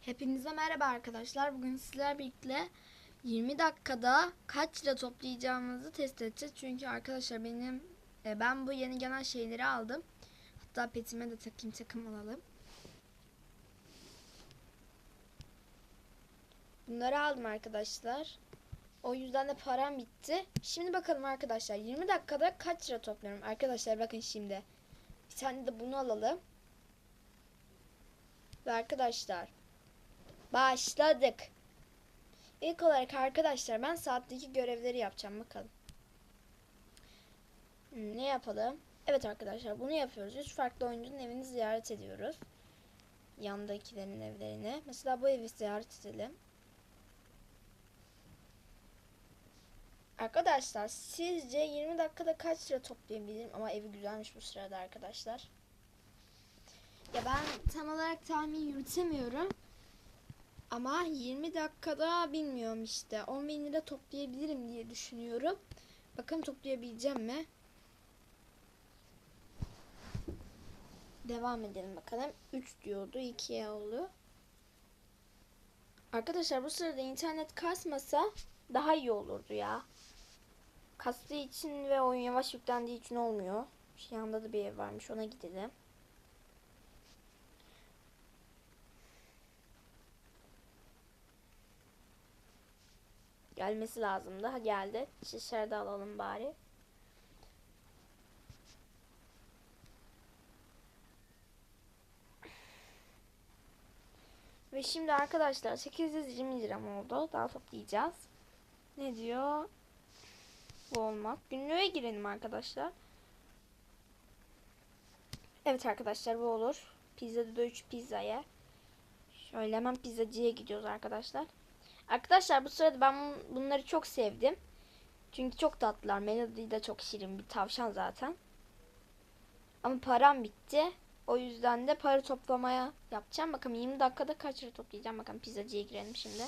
Hepinize merhaba arkadaşlar. Bugün sizler birlikte 20 dakikada kaç lira toplayacağımızı test edeceğiz. Çünkü arkadaşlar benim e, ben bu yeni gelen şeyleri aldım. Hatta petime de takayım takım alalım. Bunları aldım arkadaşlar. O yüzden de param bitti. Şimdi bakalım arkadaşlar 20 dakikada kaç lira topluyorum. Arkadaşlar bakın şimdi. Bir tane de bunu alalım. Ve arkadaşlar Başladık. İlk olarak arkadaşlar ben saatteki görevleri yapacağım bakalım. Hmm, ne yapalım? Evet arkadaşlar bunu yapıyoruz. Üç farklı oyuncunun evini ziyaret ediyoruz. Yandakilerin evlerini. Mesela bu evi ziyaret edelim. Arkadaşlar sizce 20 dakikada kaç lira toplayabilirim? Ama evi güzelmiş bu sırada arkadaşlar. Ya ben tam olarak tahmin yürütemiyorum. Ama 20 dakikada bilmiyorum işte. 10 bin lira toplayabilirim diye düşünüyorum. Bakalım toplayabileceğim mi? Devam edelim bakalım. 3 diyordu. 2'ye oldu. Arkadaşlar bu sırada internet kasmasa daha iyi olurdu ya. Kastığı için ve oyun yavaş yüklendiği için olmuyor. Şu yanda da bir ev varmış ona gidelim. Gelmesi lazım daha geldi. Dışarıda alalım bari. Ve şimdi arkadaşlar 820 liram oldu. Daha toplayacağız. Ne diyor? Bu olmaz. Günlüğe girelim arkadaşlar. Evet arkadaşlar bu olur. Pizzada da 3 pizzaya. Şöyle hemen pizzacıya gidiyoruz arkadaşlar. Arkadaşlar bu sırada ben bunları çok sevdim. Çünkü çok tatlılar. Melody de çok şirin bir tavşan zaten. Ama param bitti. O yüzden de para toplamaya yapacağım. Bakalım 20 dakikada kaç lira toplayacağım. Bakalım pizzacıya girelim şimdi.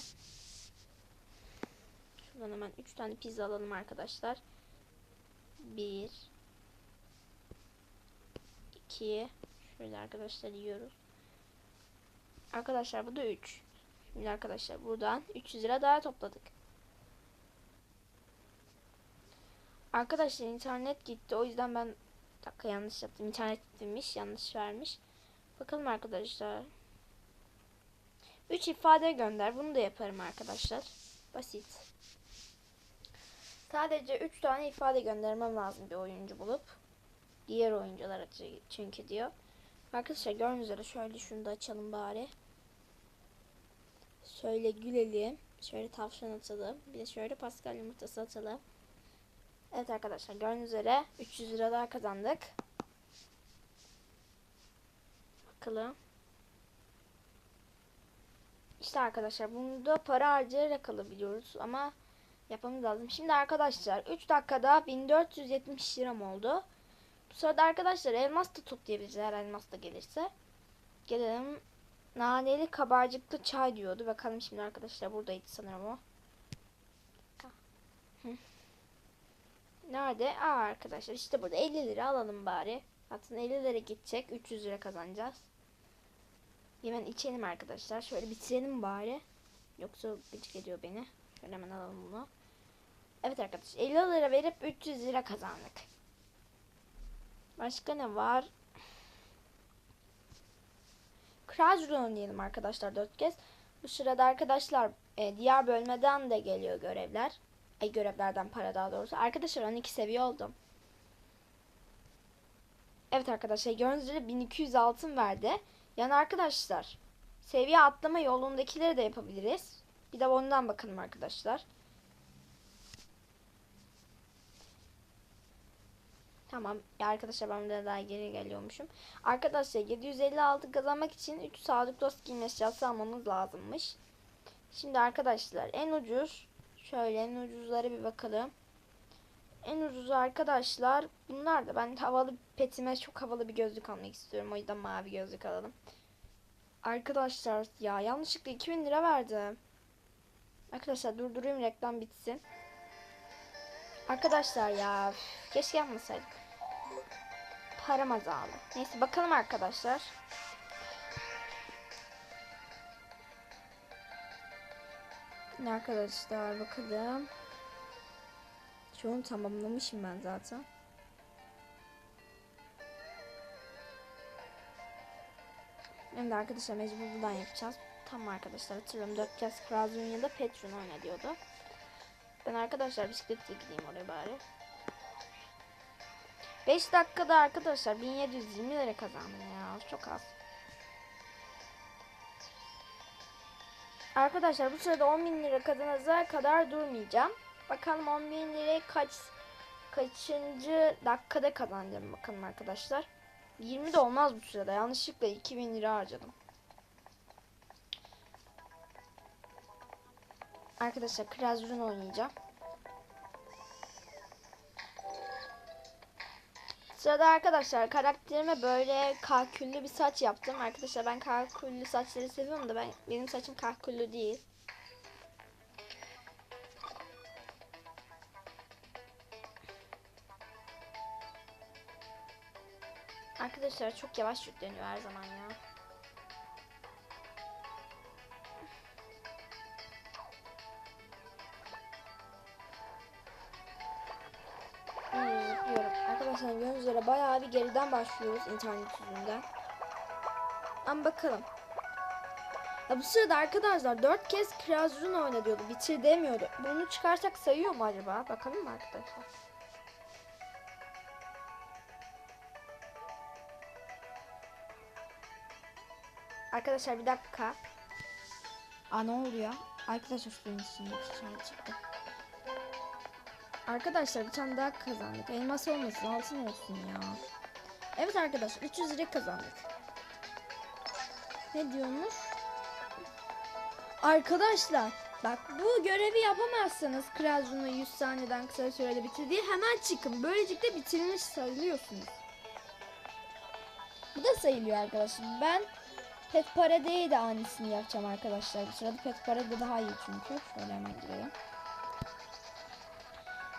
Şuradan hemen 3 tane pizza alalım arkadaşlar. 1 2 Şöyle arkadaşlar yiyoruz. Arkadaşlar bu da 3. Şimdi arkadaşlar buradan 300 lira daha topladık. Arkadaşlar internet gitti. O yüzden ben bir dakika yanlış yaptım. İnternet gitmiş. Yanlış vermiş. Bakalım arkadaşlar. 3 ifade gönder. Bunu da yaparım arkadaşlar. Basit. Sadece 3 tane ifade göndermem lazım bir oyuncu bulup. Diğer oyunculara çünkü diyor. Arkadaşlar gördüğünüz üzere şöyle şunu da açalım bari. Şöyle gülelim. Şöyle tavşan atalım. Bir de şöyle pascal yumurtası atalım. Evet arkadaşlar gördüğünüz üzere 300 lira daha kazandık. Bakalım. İşte arkadaşlar bunu da para harcayarak alabiliyoruz ama yapmamız lazım. Şimdi arkadaşlar 3 dakikada 1470 liram oldu. Bu sırada arkadaşlar elmas da toplayabiliriz eğer elmas da gelirse. Gelelim Naneli kabarcıklı çay diyordu. Bakalım şimdi arkadaşlar buradaydı sanırım o. Nerede? Aa arkadaşlar işte burada 50 lira alalım bari. Zaten 50 lira gidecek. 300 lira kazanacağız. Hemen içelim arkadaşlar. Şöyle bitirelim bari. Yoksa gıcık ediyor beni. Şöyle hemen alalım bunu. Evet arkadaşlar 50 lira verip 300 lira kazandık. Başka ne var? Crash oynayalım arkadaşlar dört kez. Bu sırada arkadaşlar e, diğer bölmeden de geliyor görevler. Ay görevlerden para daha doğrusu. Arkadaşlar 12 seviye oldum. Evet arkadaşlar gördüğünüz üzere 1200 altın verdi. Yani arkadaşlar seviye atlama yolundakileri de yapabiliriz. Bir de ondan bakalım arkadaşlar. Tamam. Arkadaşlar ben de daha geri geliyormuşum. Arkadaşlar 756 kazanmak için 3 sağlık dost giyim eşyası almamız lazımmış. Şimdi arkadaşlar en ucuz şöyle en ucuzlara bir bakalım. En ucuz arkadaşlar bunlar da ben havalı petime çok havalı bir gözlük almak istiyorum. O yüzden mavi gözlük alalım. Arkadaşlar ya yanlışlıkla 2000 lira verdim. Arkadaşlar durdurayım reklam bitsin. Arkadaşlar ya keşke yapmasaydık param azaldı. Neyse bakalım arkadaşlar. Arkadaşlar bakalım. Çoğunu tamamlamışım ben zaten. Şimdi arkadaşlar mecbur buradan yapacağız. Tam arkadaşlar hatırlıyorum 4 kez Krazun ya da Petron oyna diyordu. Ben arkadaşlar bisikletle gideyim oraya bari. 5 dakikada arkadaşlar 1720 lira kazandım ya. Çok az. Arkadaşlar bu sırada 10 bin lira kazanacak kadar durmayacağım. Bakalım 10 bin lirayı kaç kaçıncı dakikada kazanacağım bakalım arkadaşlar. 20 de olmaz bu sırada. Yanlışlıkla 2000 lira harcadım. Arkadaşlar Kraz Rune oynayacağım. Sırada arkadaşlar karakterime böyle kalküllü bir saç yaptım. Arkadaşlar ben kalküllü saçları seviyorum da ben benim saçım kalküllü değil. Arkadaşlar çok yavaş yükleniyor her zaman ya. Bayağı bir geriden başlıyoruz internet yüzünden. Ama bakalım. Ya bu sırada arkadaşlar 4 kez Krazrun oyna diyordu. Bitir demiyordu. Bunu çıkarsak sayıyor mu acaba? Bakalım mı arkadaşlar? Arkadaşlar bir dakika. Aa ne oluyor? Arkadaşlar suyun içinde dışarı çıktı. Arkadaşlar bir tane daha kazandık. Elmas olmasın altın olsun ya. Evet arkadaşlar 300 lira kazandık. Ne diyormuş? Arkadaşlar bak bu görevi yapamazsanız Kralcun'u 100 saniyeden kısa sürede bitirdiği hemen çıkın. Böylelikle bitirmiş sayılıyorsunuz. Bu da sayılıyor arkadaşlar. Ben Pet Parade'ye de aynısını yapacağım arkadaşlar. Bu sırada Pet Parade daha iyi çünkü. Şöyle hemen girelim.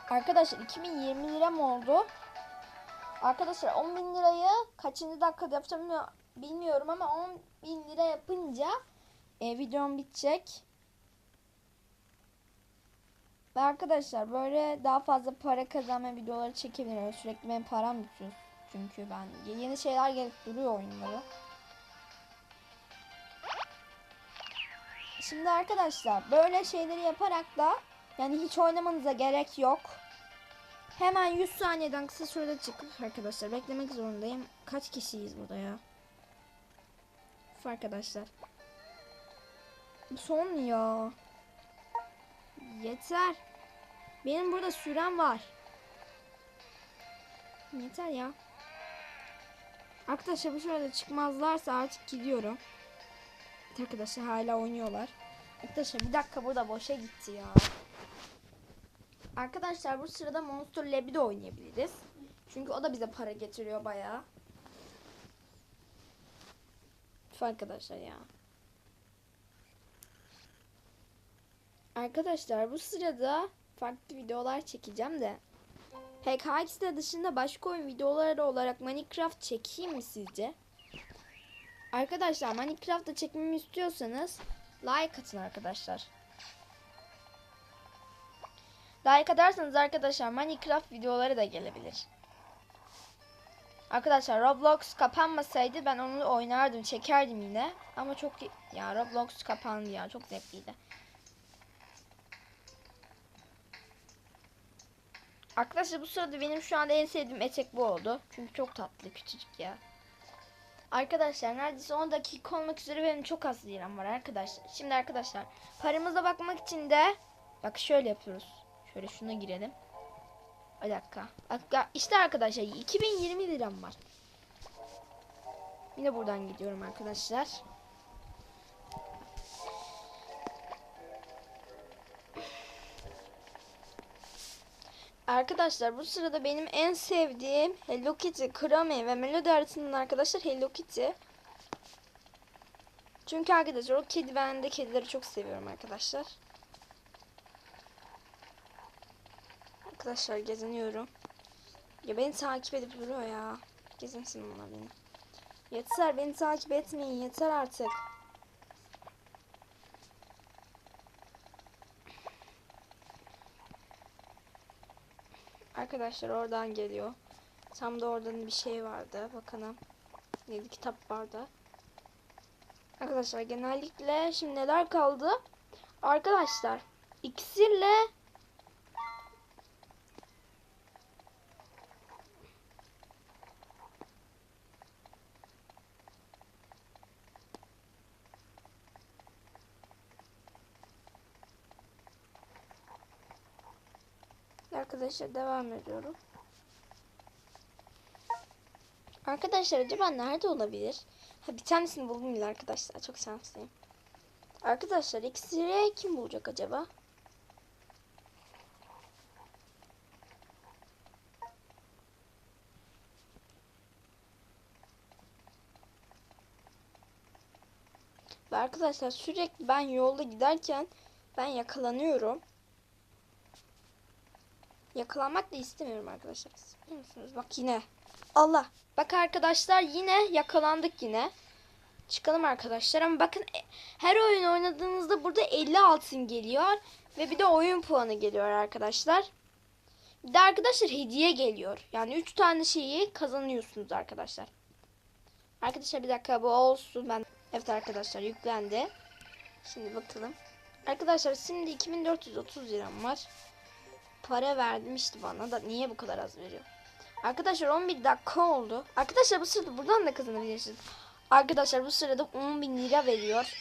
Arkadaşlar 2020 liram oldu. Arkadaşlar 10 bin lirayı kaçıncı dakikada yapacağım bilmiyorum ama 10 bin lira yapınca e, videom bitecek. Ve arkadaşlar böyle daha fazla para kazanma videoları çekebilirim. Sürekli benim param bitiyor. Çünkü ben yeni şeyler gelip duruyor oyunlara. Şimdi arkadaşlar böyle şeyleri yaparak da yani hiç oynamanıza gerek yok. Hemen 100 saniyeden kısa sürede çıkıp arkadaşlar beklemek zorundayım. Kaç kişiyiz burada ya? Uf arkadaşlar. Son ya. Yeter. Benim burada sürem var. Yeter ya. Arkadaşlar bu sırada çıkmazlarsa artık gidiyorum. Arkadaşlar hala oynuyorlar. Arkadaşlar bir dakika burada boşa gitti ya. Arkadaşlar bu sırada Monster Lab'i de oynayabiliriz. Çünkü o da bize para getiriyor bayağı. Üf arkadaşlar ya. Arkadaşlar bu sırada farklı videolar çekeceğim de. PKX'de dışında başka oyun videoları olarak Minecraft çekeyim mi sizce? Arkadaşlar Minecraft'ta çekmemi istiyorsanız like atın arkadaşlar. Like atarsanız arkadaşlar Minecraft videoları da gelebilir. Arkadaşlar Roblox kapanmasaydı ben onu oynardım, çekerdim yine. Ama çok ya Roblox kapandı ya, çok zevkliydi. Arkadaşlar bu sırada benim şu anda en sevdiğim etek bu oldu. Çünkü çok tatlı, küçücük ya. Arkadaşlar neredeyse 10 dakika olmak üzere benim çok az liram var arkadaşlar. Şimdi arkadaşlar paramıza bakmak için de bak şöyle yapıyoruz. Şöyle şuna girelim. Bir dakika. Bak işte arkadaşlar 2020 liram var. Yine buradan gidiyorum arkadaşlar. Arkadaşlar bu sırada benim en sevdiğim Hello Kitty, Krami ve Melody arasından arkadaşlar Hello Kitty. Çünkü arkadaşlar o kedi ben de kedileri çok seviyorum arkadaşlar. arkadaşlar geziniyorum. Ya beni takip edip duruyor ya. Gezinsin bunlar beni. Yeter beni takip etmeyin yeter artık. Arkadaşlar oradan geliyor. Tam da oradan bir şey vardı. Bakalım. Neydi kitap vardı. Arkadaşlar genellikle şimdi neler kaldı? Arkadaşlar iksirle Arkadaşlar devam ediyorum. Arkadaşlar acaba nerede olabilir? Ha, bir tanesini buldum bile arkadaşlar. Çok şanslıyım. Arkadaşlar iksiri kim bulacak acaba? Arkadaşlar sürekli ben yolda giderken ben yakalanıyorum. Yakalanmak da istemiyorum arkadaşlar. Biliyor musunuz? Bak yine. Allah. Bak arkadaşlar yine yakalandık yine. Çıkalım arkadaşlar ama bakın e, her oyun oynadığınızda burada 50 altın geliyor. Ve bir de oyun puanı geliyor arkadaşlar. Bir de arkadaşlar hediye geliyor. Yani 3 tane şeyi kazanıyorsunuz arkadaşlar. Arkadaşlar bir dakika bu olsun. Ben Evet arkadaşlar yüklendi. Şimdi bakalım. Arkadaşlar şimdi 2430 liram var. Para vermişti bana da niye bu kadar az veriyor? Arkadaşlar 11 dakika oldu. Arkadaşlar bu sırada buradan da kazanabilirsiniz. Arkadaşlar bu sırada 10 bin lira veriyor.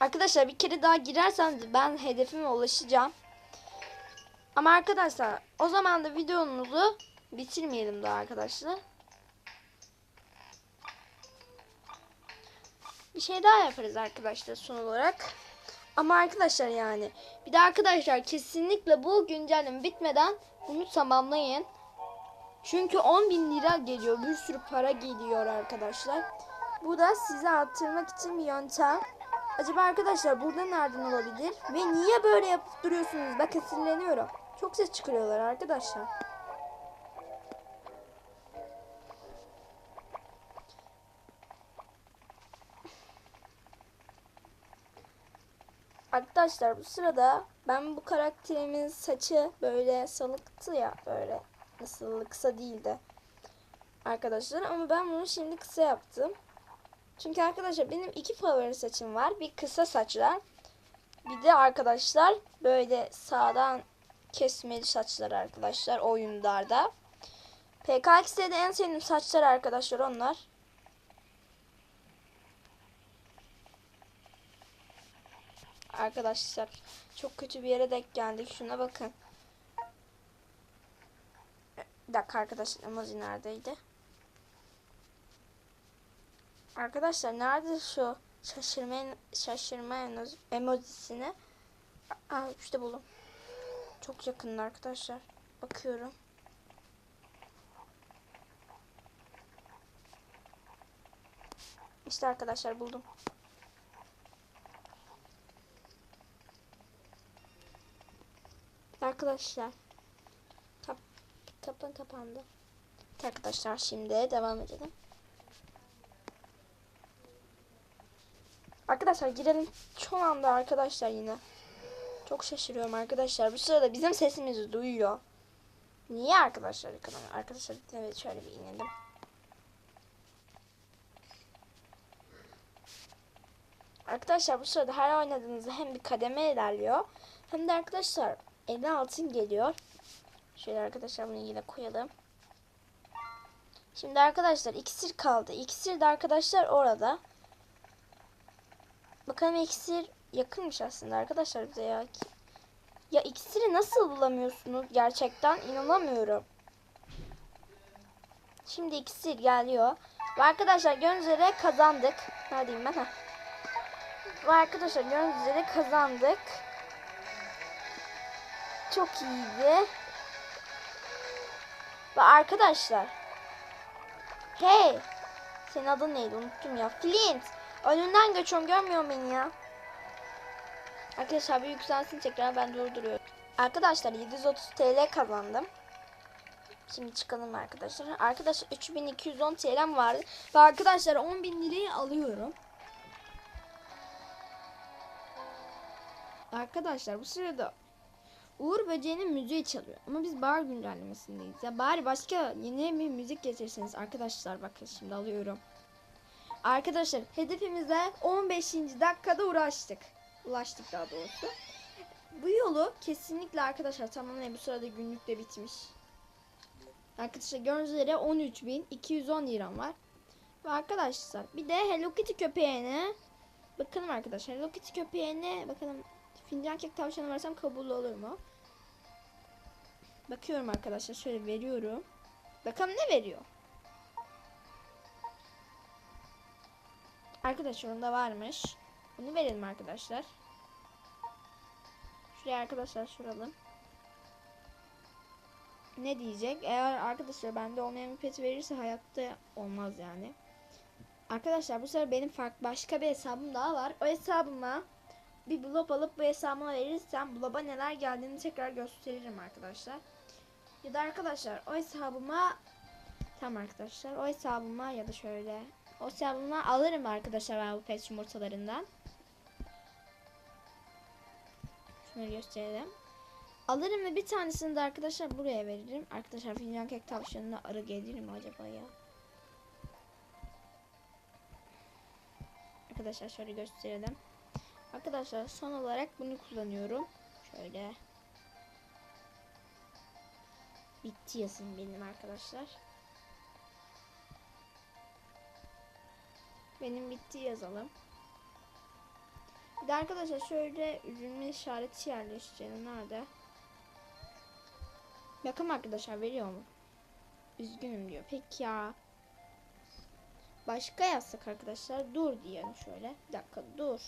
Arkadaşlar bir kere daha girerseniz ben hedefime ulaşacağım. Ama arkadaşlar o zaman da videomuzu bitirmeyelim daha arkadaşlar. Bir şey daha yaparız arkadaşlar son olarak. Ama arkadaşlar yani bir de arkadaşlar kesinlikle bu güncelleme bitmeden bunu tamamlayın. Çünkü 10 bin lira geliyor. Bir sürü para geliyor arkadaşlar. Bu da size arttırmak için bir yöntem. Acaba arkadaşlar burada nereden olabilir? Ve niye böyle yapıp duruyorsunuz? Bakın sinirleniyorum. Çok ses çıkarıyorlar arkadaşlar. Arkadaşlar bu sırada ben bu karakterimin saçı böyle salıktı ya böyle nasıl kısa değildi. Arkadaşlar ama ben bunu şimdi kısa yaptım. Çünkü arkadaşlar benim iki favori saçım var. Bir kısa saçlar. Bir de arkadaşlar böyle sağdan kesmeli saçlar arkadaşlar oyunlarda. PKX'de en sevdiğim saçlar arkadaşlar onlar. Arkadaşlar çok kötü bir yere denk geldik. Şuna bakın. Bir dakika arkadaşlar emoji neredeydi? Arkadaşlar nerede şu şaşırma şaşırma emo- emojisini? Aa işte buldum. Çok yakın arkadaşlar. Bakıyorum. İşte arkadaşlar buldum. Arkadaşlar. Kap kapın kapandı. Arkadaşlar şimdi devam edelim. Arkadaşlar girelim. Şu anda arkadaşlar yine. Çok şaşırıyorum arkadaşlar. Bu sırada bizim sesimizi duyuyor. Niye arkadaşlar? Arkadaşlar evet şöyle bir inelim. Arkadaşlar bu sırada her oynadığınızda hem bir kademe ilerliyor hem de arkadaşlar 50 altın geliyor. Şöyle arkadaşlar bunu yine koyalım. Şimdi arkadaşlar iksir kaldı. İksir de arkadaşlar orada. Bakalım iksir yakınmış aslında arkadaşlar bize ya. Ya iksiri nasıl bulamıyorsunuz gerçekten inanamıyorum. Şimdi iksir geliyor. Ve arkadaşlar gördüğünüz üzere kazandık. Neredeyim ben? Heh. Ve arkadaşlar gördüğünüz üzere kazandık. Çok iyiydi. Ve arkadaşlar. Hey. Senin adın neydi unuttum ya. Flint. Önünden geçiyorum görmüyor beni ya. Arkadaşlar bir yükselsin tekrar ben durduruyorum. Arkadaşlar 730 TL kazandım. Şimdi çıkalım arkadaşlar. Arkadaşlar 3210 TL'm vardı. Ve arkadaşlar 10.000 lirayı alıyorum. Arkadaşlar bu sırada Uğur Böceği'nin müziği çalıyor. Ama biz bahar güncellemesindeyiz. Ya bari başka yeni bir müzik getirseniz arkadaşlar bakın şimdi alıyorum. Arkadaşlar hedefimize 15. dakikada uğraştık. Ulaştık daha doğrusu. Bu yolu kesinlikle arkadaşlar tamamen bu sırada günlük de bitmiş. Arkadaşlar gördüğünüz üzere 13.210 liram var. Ve arkadaşlar bir de Hello Kitty köpeğine bakalım arkadaşlar Hello Kitty köpeğine bakalım fincan kek tavşanı versem kabul olur mu? Bakıyorum arkadaşlar şöyle veriyorum. Bakalım ne veriyor? Arkadaşlar onda varmış. Bunu verelim arkadaşlar. Şuraya arkadaşlar soralım. Ne diyecek? Eğer arkadaşlar bende olmayan bir pet verirse hayatta olmaz yani. Arkadaşlar bu sefer benim farklı başka bir hesabım daha var. O hesabıma bir blob alıp bu hesabıma verirsem bloba neler geldiğini tekrar gösteririm arkadaşlar. Ya da arkadaşlar o hesabıma tamam arkadaşlar o hesabıma ya da şöyle o hesabıma alırım arkadaşlar ben bu pet yumurtalarından. Şunları gösterelim. Alırım ve bir tanesini de arkadaşlar buraya veririm. Arkadaşlar fincan kek tavşanına arı gelir mi acaba ya? Arkadaşlar şöyle gösterelim. Arkadaşlar son olarak bunu kullanıyorum. Şöyle. Bitti yazın benim arkadaşlar. Benim bitti yazalım. Bir de arkadaşlar şöyle üzülme işareti yerleştirelim. Nerede? Bakın arkadaşlar veriyor mu? Üzgünüm diyor. Peki ya. Başka yazsak arkadaşlar dur diyelim şöyle. Bir dakika dur.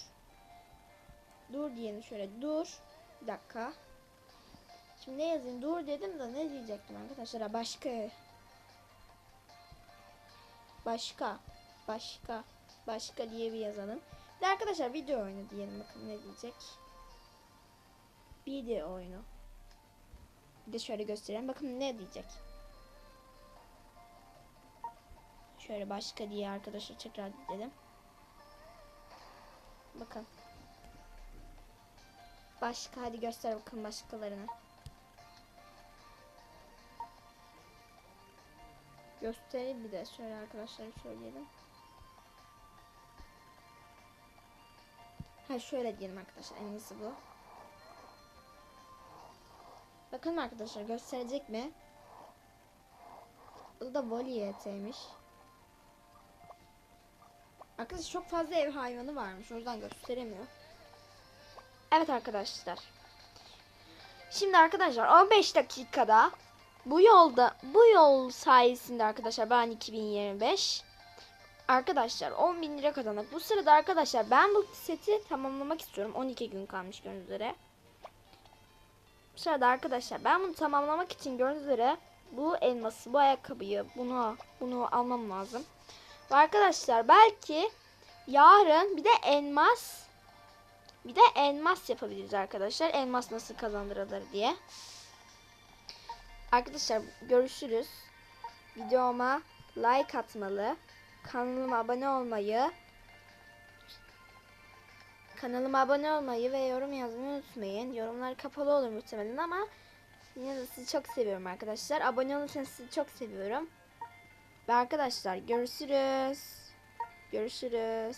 Dur diyelim şöyle dur. Bir dakika. Şimdi ne yazayım? Dur dedim de ne diyecektim arkadaşlar? Başka. Başka. Başka. Başka diye bir yazalım. Bir de arkadaşlar video oyunu diyelim bakın ne diyecek. Video oyunu. Bir de şöyle göstereyim. Bakın ne diyecek. Şöyle başka diye arkadaşlar tekrar dedim. Bakın. Başka hadi göster bakın başkalarını. Göstereyim bir de şöyle arkadaşlar söyleyelim. Ha şöyle diyelim arkadaşlar en iyisi bu. Bakın arkadaşlar gösterecek mi? Bu da voliyeteymiş. Arkadaşlar çok fazla ev hayvanı varmış. O yüzden gösteremiyor. Evet arkadaşlar. Şimdi arkadaşlar 15 dakikada bu yolda bu yol sayesinde arkadaşlar ben 2025 arkadaşlar 10 bin lira kazandık. Bu sırada arkadaşlar ben bu seti tamamlamak istiyorum. 12 gün kalmış gördüğünüz üzere. Bu sırada arkadaşlar ben bunu tamamlamak için gördüğünüz üzere bu elması, bu ayakkabıyı, bunu bunu almam lazım. Ve arkadaşlar belki yarın bir de elmas bir de elmas yapabiliriz arkadaşlar. Elmas nasıl kazandırılır diye. Arkadaşlar görüşürüz. Videoma like atmalı. Kanalıma abone olmayı Kanalıma abone olmayı ve yorum yazmayı unutmayın. Yorumlar kapalı olur muhtemelen ama yine de sizi çok seviyorum arkadaşlar. Abone olursanız sizi çok seviyorum. Ve arkadaşlar görüşürüz. Görüşürüz.